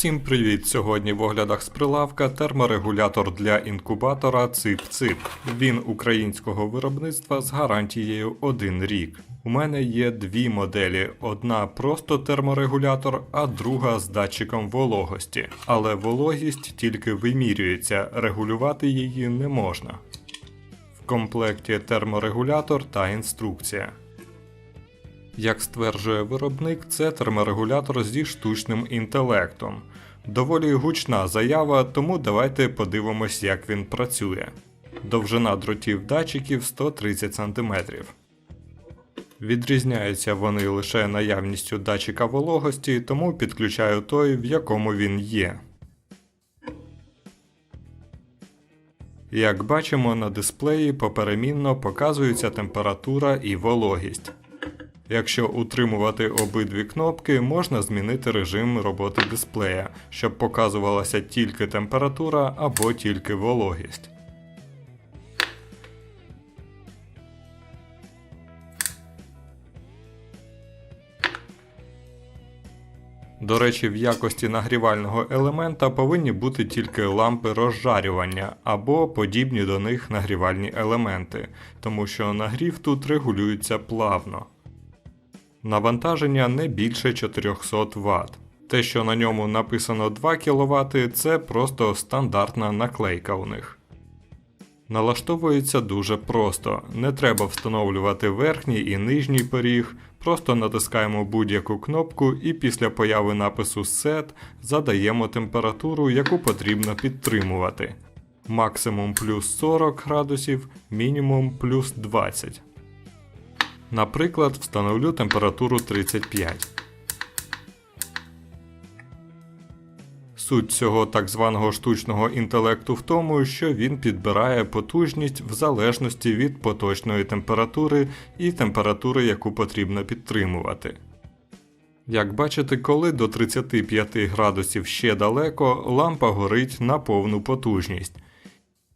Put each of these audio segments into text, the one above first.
Всім привіт! Сьогодні в оглядах з прилавка терморегулятор для інкубатора ЦИП-ЦИП. Він українського виробництва з гарантією 1 рік. У мене є дві моделі: одна просто терморегулятор, а друга з датчиком вологості. Але вологість тільки вимірюється, регулювати її не можна. В комплекті терморегулятор та інструкція. Як стверджує виробник, це терморегулятор зі штучним інтелектом. Доволі гучна заява, тому давайте подивимось, як він працює. Довжина дротів датчиків 130 см. Відрізняються вони лише наявністю датчика вологості, тому підключаю той, в якому він є. Як бачимо на дисплеї поперемінно показується температура і вологість. Якщо утримувати обидві кнопки, можна змінити режим роботи дисплея, щоб показувалася тільки температура або тільки вологість. До речі, в якості нагрівального елемента повинні бути тільки лампи розжарювання або подібні до них нагрівальні елементи, тому що нагрів тут регулюється плавно. Навантаження не більше 400 Вт. Те, що на ньому написано 2 кВт, це просто стандартна наклейка у них. Налаштовується дуже просто. Не треба встановлювати верхній і нижній поріг, просто натискаємо будь-яку кнопку і після появи напису Set задаємо температуру, яку потрібно підтримувати. Максимум плюс 40 градусів, мінімум плюс 20. Наприклад, встановлю температуру 35. Суть цього так званого штучного інтелекту в тому, що він підбирає потужність в залежності від поточної температури і температури, яку потрібно підтримувати. Як бачите, коли до 35 градусів ще далеко, лампа горить на повну потужність.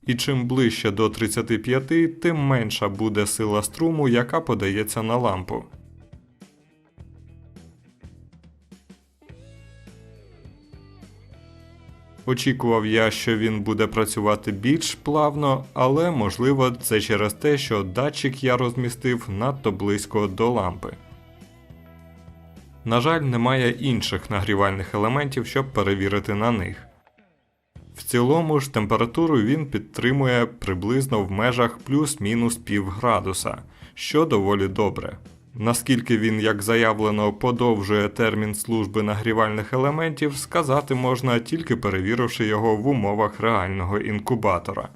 І чим ближче до 35, тим менша буде сила струму, яка подається на лампу. Очікував я, що він буде працювати більш плавно, але можливо це через те, що датчик я розмістив надто близько до лампи. На жаль, немає інших нагрівальних елементів, щоб перевірити на них. В цілому ж температуру він підтримує приблизно в межах плюс-мінус пів градуса, що доволі добре. Наскільки він, як заявлено, подовжує термін служби нагрівальних елементів, сказати можна тільки перевіривши його в умовах реального інкубатора.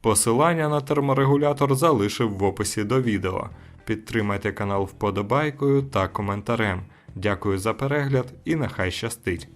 Посилання на терморегулятор залишив в описі до відео. Підтримайте канал вподобайкою та коментарем. Дякую за перегляд і нехай щастить!